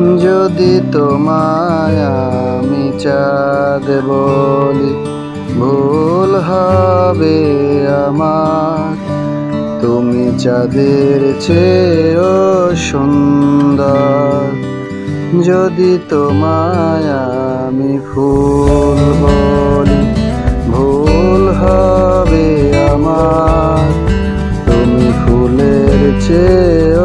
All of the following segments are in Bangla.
যদি তোমায় আমি চাঁদ বলি, ভুল হবে আমার। তুমি চাঁদের চেয়েও সুন্দর। যদি তোমায় আমি ফুল বলি, ভুল হবে আমার। তুমি ফুলের চেয়েও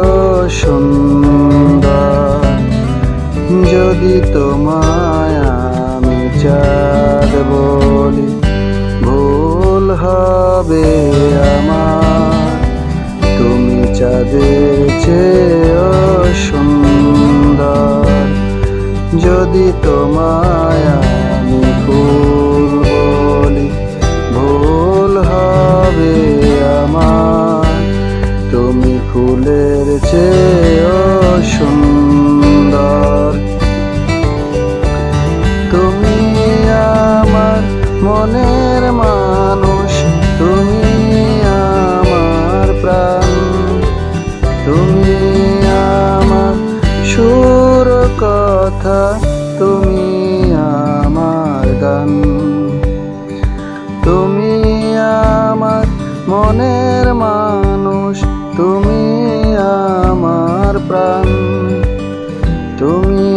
যদি তোমায় আমি চাঁদ বলি ভুল হবে আমার। তুমি চাঁদের চেয়েও সুন্দর। যদি তোমায় প্রাণ। তুমি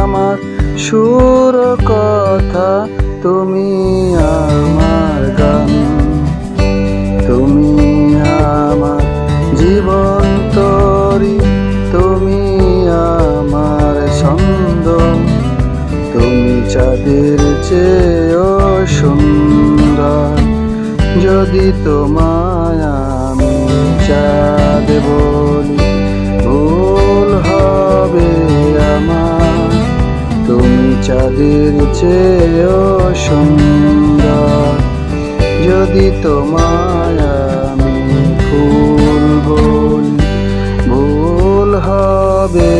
আমার সুর কথা, তুমি আমার গান। তুমি আমার জীবন তরি, তুমি আমার ছন্দ তুমি চাঁদের চেয়েও সুন্দর। যদি তোমায় আমি চাঁদ বলি হবে আমার। তুমি চাঁদের চেয়েও সুন্দর। যদি তোমায় আমি ভুল বল ভুল হবে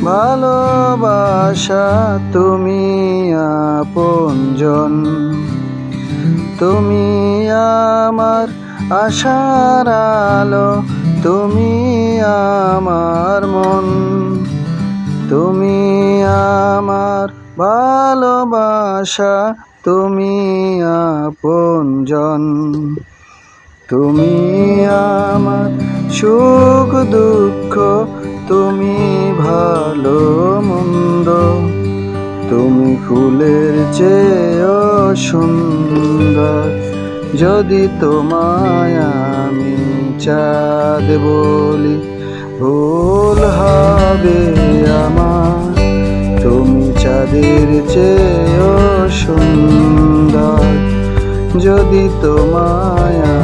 ভালোবাসা তুমি আপনজন। তুমি আমার আশার আলো, তুমি আমার মন। তুমি আমার ভালোবাসা, তুমি আপনজন। তুমি আমার সুখ দুঃখ, তুমি ভালো মন্দ, তুমি ফুলের চেয়েও সুন্দর। যদি তোমায় আমি চাঁদ বলি, ভুল হবে আমার। তুমি চাঁদের চেয়েও সুন্দর। যদি তোমার